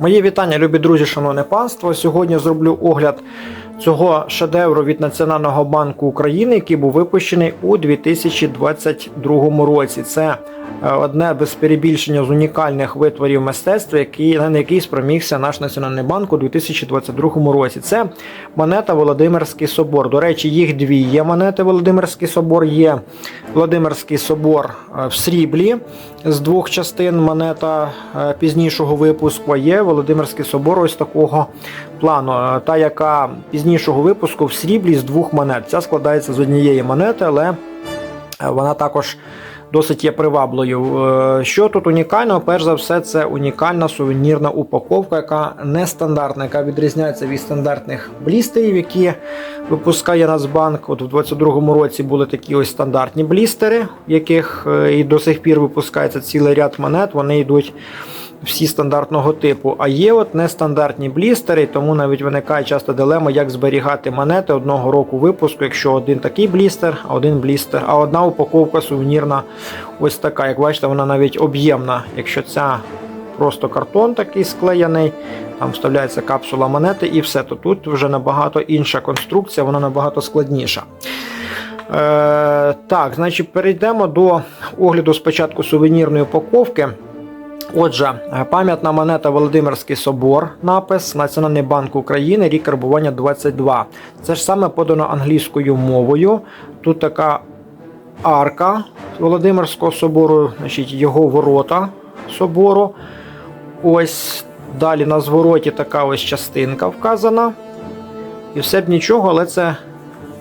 Мої вітання, любі друзі, шановне панство. Сьогодні зроблю огляд цього шедевру від Національного банку України, який був випущений у 2022 році. Це одне без перебільшення з унікальних витворів мистецтва, які, на який спромігся наш Національний банк у 2022 році. Це монета Володимирський собор. До речі, їх дві є монети Володимирський собор. Є Володимирський собор е, в сріблі з двох частин монета е, пізнішого випуску. Є Володимирський собор ось такого плану. Е, Та, яка пізнішого випуску в сріблі з двох монет. Ця складається з однієї монети, але е, вона також досить є приваблою. Е, Що тут унікального? Перш за все, це унікальна сувенірна упаковка, яка нестандартна, яка відрізняється від стандартних блістерів, які випускає Нацбанк. От в 2022 році були такі ось стандартні блістери, в яких е, і до сих пір випускається цілий ряд монет. Вони йдуть всі стандартного типу. А є от нестандартні блістери, тому навіть виникає часто дилема, як зберігати монети одного року випуску, якщо один такий блістер, а один блістер, а одна упаковка сувенірна ось така. Як бачите, вона навіть об'ємна. Якщо ця просто картон такий склеєний, там вставляється капсула монети і все, то тут вже набагато інша конструкція, вона набагато складніша. Е, так, значить, перейдемо до огляду спочатку сувенірної упаковки. Отже, пам'ятна монета Володимирський собор, напис Національний банк України, рік карбування 22. Це ж саме подано англійською мовою. Тут така арка Володимирського собору, значить, його ворота собору. Ось далі на звороті така ось частинка вказана. І все б нічого, але це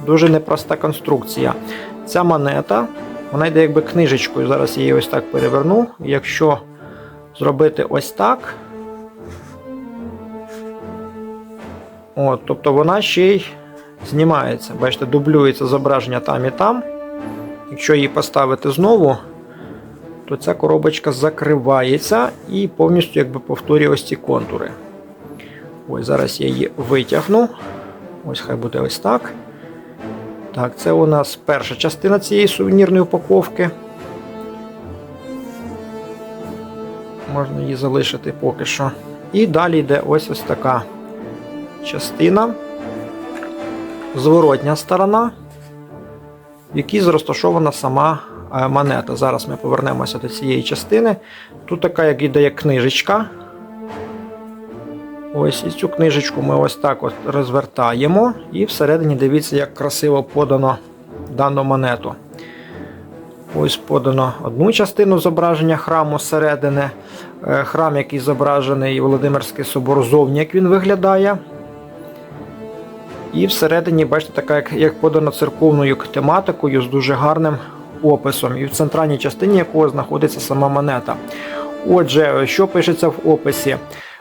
дуже непроста конструкція. Ця монета, вона йде якби книжечкою. Зараз я її ось так переверну. Якщо зробити ось так. От, тобто вона ще й знімається. Бачите, дублюється зображення там і там. Якщо її поставити знову, то ця коробочка закривається і повністю якби повторює ось ці контури. Ось зараз я її витягну. Ось хай буде ось так. Так, це у нас перша частина цієї сувенірної упаковки. Можна її залишити поки що. І далі йде ось ось така частина, зворотня сторона, в якій розташована сама е, монета. Зараз ми повернемося до цієї частини. Тут така, як ідея книжечка. Ось і цю книжечку ми ось так от розвертаємо. І всередині дивіться, як красиво подано дану монету. Ось подано одну частину зображення храму зсередини. Е, Храм, який зображений Володимирський собор зовні, як він виглядає. І всередині, бачите, така, як, як подано церковною тематикою з дуже гарним описом. І в центральній частині якого знаходиться сама монета. Отже, що пишеться в описі?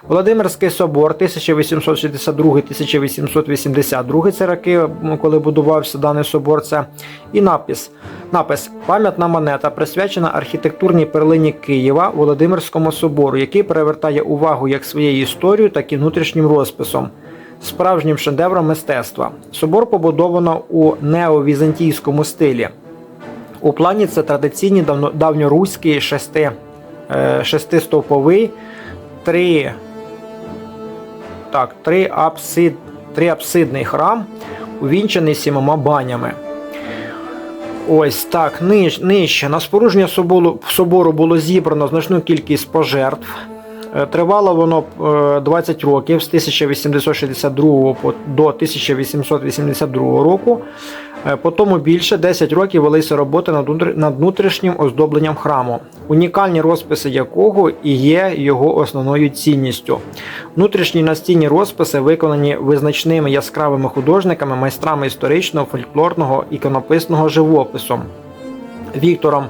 Володимирський собор 1862-1882 це роки, коли будувався даний собор. Це і напис. Напис Пам'ятна монета присвячена архітектурній перлині Києва Володимирському собору, який перевертає увагу як своєю історією, так і внутрішнім розписом, справжнім шедевром мистецтва. Собор побудовано у неовізантійському стилі. У плані це традиційний давно- давньоруський шести, е, шестистовповий, три, так, три, апсид, три апсидний храм, увінчений сімома банями. Ось так, ниж, нижче. На спорудження собору було зібрано значну кількість пожертв. Е, Тривало воно е, 20 років з 1862 по- до 1882 року. Е, По тому більше 10 років велися роботи над внутрішнім оздобленням храму, унікальні розписи якого і є його основною цінністю. Влвнутрішні настінні розписи виконані визначними яскравими художниками, майстрами історичного, фольклорного іконописного живопису. Віктором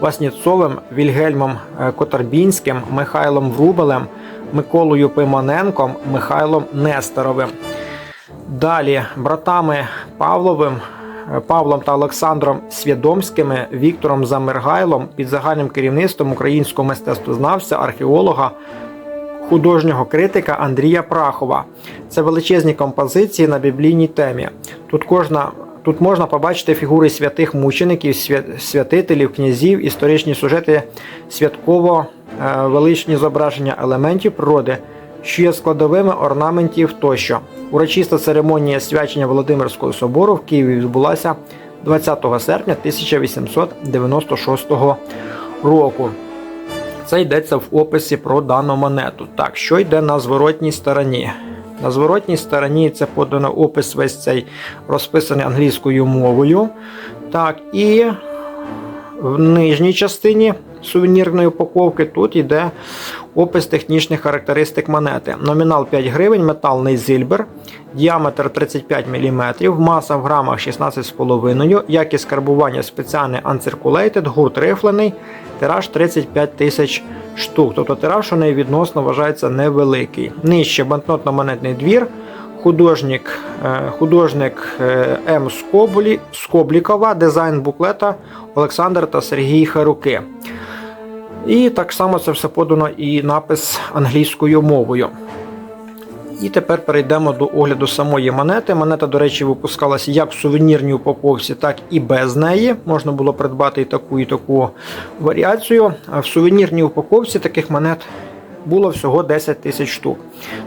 Васніцовим, Вільгельмом е, Котарбінським, Михайлом Врубелем, Миколою Пиманенком, Михайлом Нестеровим. Далі братами Павловим, е, Павлом та Олександром Свідомськими, Віктором Замиргайлом під загальним керівництвом українського мистецтвознавця, археолога, художнього критика Андрія Прахова. Це величезні композиції на біблійній темі. Тут кожна. Тут можна побачити фігури святих мучеників, святителів, князів, історичні сюжети, святково е, величні зображення елементів природи, що є складовими орнаментів тощо. Урочиста церемонія свячення Володимирського собору в Києві відбулася 20 серпня 1896 року. Це йдеться в описі про дану монету. Так, що йде на зворотній стороні? На зворотній стороні це подано опис весь цей розписаний англійською мовою. Так, і в нижній частині сувенірної упаковки тут йде опис технічних характеристик монети. Номінал 5 гривень, металний зильбер, діаметр 35 мм, маса в грамах 16,5, якість карбування спеціальний uncirculated, гурт рифлений, тираж 35 тисяч штук. Тобто тираж у неї відносно вважається невеликий. Нижче банкнотно-монетний двір. Художник, е, художник е, М. Скоблі, Скоблікова, дизайн буклета Олександр та Сергій Харуки. І так само це все подано і напис англійською мовою. І тепер перейдемо до огляду самої монети. Монета, до речі, випускалася як в сувенірній упаковці, так і без неї. Можна було придбати і таку, і таку варіацію. А в сувенірній упаковці таких монет було всього 10 тисяч штук.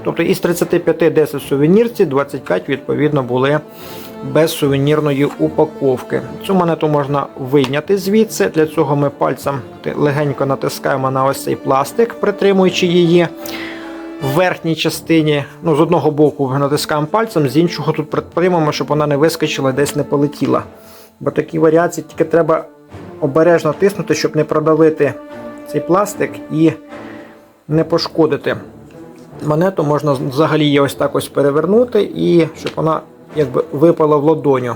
Тобто із 35 10 сувенірці, 25 відповідно були без сувенірної упаковки. Цю монету можна вийняти звідси. Для цього ми пальцем легенько натискаємо на ось цей пластик, притримуючи її в верхній частині. Ну, З одного боку натискаємо пальцем, з іншого тут притримуємо, щоб вона не вискочила, десь не полетіла. Бо такі варіації тільки треба обережно тиснути, щоб не продавити цей пластик і не пошкодити. Монету можна взагалі її ось так ось перевернути, і щоб вона якби випала в ладоню.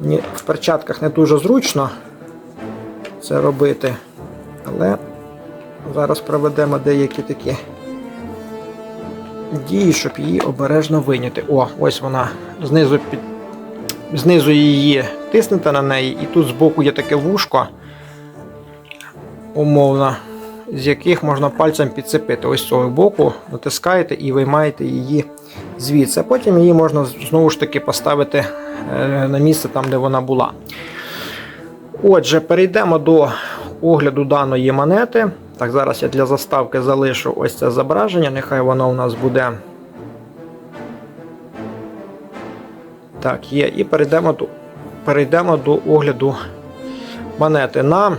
Мені в перчатках не дуже зручно це робити, але зараз проведемо деякі такі дії, щоб її обережно виняти. О, ось вона знизу під... знизу її тиснете на неї, і тут збоку є таке вушко, умовно, з яких можна пальцем підцепити. Ось з цього боку натискаєте і виймаєте її звідси. Потім її можна знову ж таки поставити е, на місце там, де вона була. Отже, перейдемо до огляду даної монети. Так, зараз я для заставки залишу ось це зображення, нехай воно у нас буде. Так, є. І перейдемо до перейдемо до огляду монети. На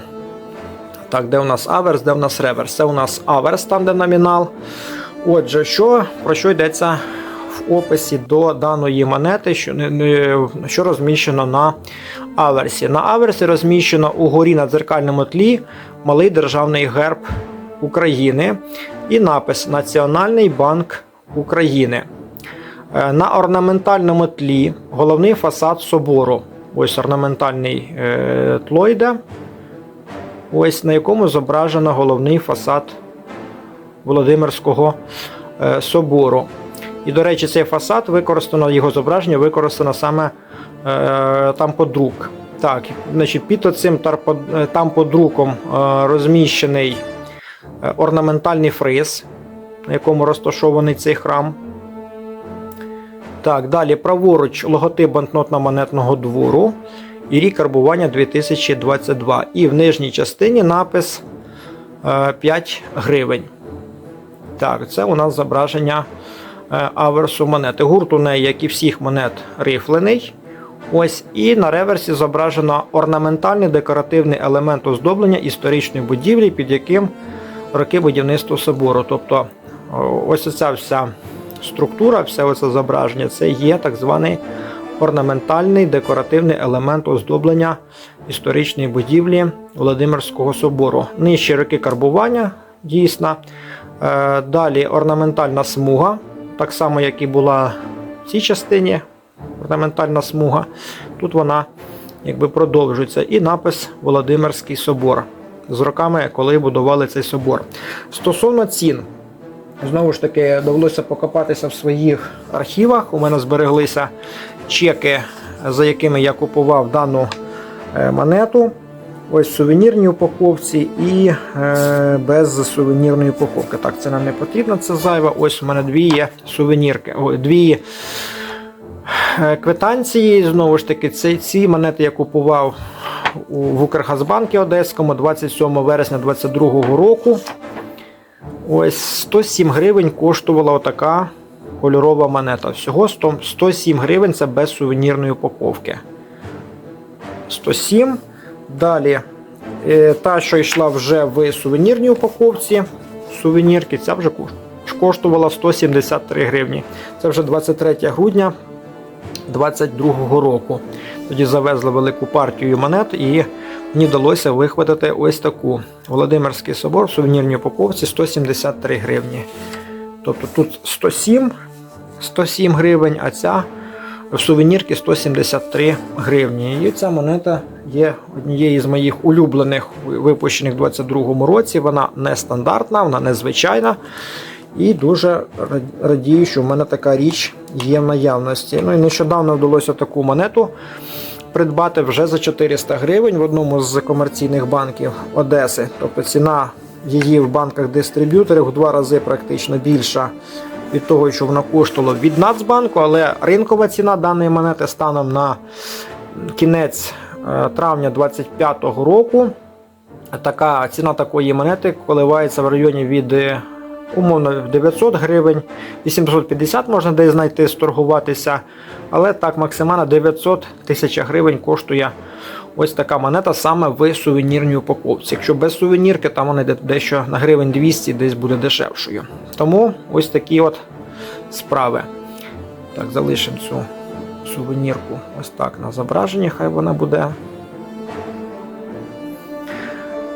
так, де у нас аверс, де у нас реверс? Це у нас аверс, там де номінал. Отже, що, про що йдеться в описі до даної монети, що що розміщено на аверсі. На аверсі розміщено угорі на дзеркальному тлі малий державний герб України і напис Національний банк України. Е, на орнаментальному тлі головний фасад собору. Ось орнаментальний е, тло йде, ось на якому зображено головний фасад Володимирського е, собору. І, до речі, цей фасад використано, його зображення використано саме е, там подрук. Так, значить, Під оцим е, там подруком е, розміщений орнаментальний фриз, на якому розташований цей храм. Так, Далі праворуч логотип банкнотно-монетного двору і рік карбування 2022. І в нижній частині напис 5 гривень. Так, це у нас зображення е, аверсу монети. Гурт у неї, як і всіх монет, рифлений. Ось І на реверсі зображено орнаментальний декоративний елемент оздоблення історичної будівлі, під яким роки будівництва собору. Тобто ось ця вся структура, все оце зображення це є так званий орнаментальний декоративний елемент оздоблення історичної будівлі Володимирського собору. Нижчі роки карбування дійсно. Е, далі орнаментальна смуга, так само, як і була в цій частині. Орнаментальна смуга. Тут вона якби продовжується. І напис Володимирський собор. З роками, коли будували цей собор. Стосовно цін, знову ж таки, довелося покопатися в своїх архівах. У мене збереглися чеки, за якими я купував дану е, монету. Ось сувенірні упаковці і е, без сувенірної упаковки. Так, це нам не потрібно, це зайве. Ось у мене дві є сувенірки. Ой, дві е, квитанції. Знову ж таки, ці, ці монети я купував у, в Укргазбанкі Одеському 27 вересня 2022 року. Ось 107 гривень коштувала отака кольорова монета. Всього 100 107 гривень це без сувенірної упаковки. 107. Далі е, та, що йшла вже в сувенірній упаковці. Сувенірки, ця вже коштувала 173 гривні. Це вже 23 грудня 2022 року. Тоді завезли велику партію монет і мені вдалося вихватити ось таку. Володимирський собор в сувенірній упаковці 173 гривні. Тобто тут 107, 107 гривень, а ця в сувенірці 173 гривні. І ця монета є однією з моїх улюблених, випущених у 2022 році. Вона нестандартна, вона незвичайна. І дуже радію, що в мене така річ є в наявності. Ну і нещодавно вдалося таку монету придбати вже за 400 гривень в одному з комерційних банків Одеси. Тобто ціна її в банках-дистриб'юторах в два рази практично більша від того, що вона коштувала від Нацбанку, але ринкова ціна даної монети станом на кінець е, травня 2025 року. Така ціна такої монети коливається в районі від е, умовно 900 гривень, 850 можна десь знайти, сторгуватися. Але так, максимально 900 тисяч гривень коштує ось така монета саме в сувенірній упаковці. Якщо без сувенірки, там вона йде дещо на гривень 200 десь буде дешевшою. Тому ось такі от справи. Так, залишимо цю сувенірку ось так на зображенні, хай вона буде.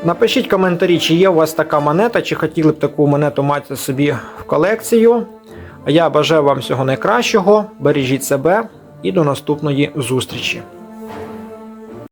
Напишіть коментарі, чи є у вас така монета, чи хотіли б таку монету мати собі в колекцію. А я бажаю вам всього найкращого, бережіть себе і до наступної зустрічі.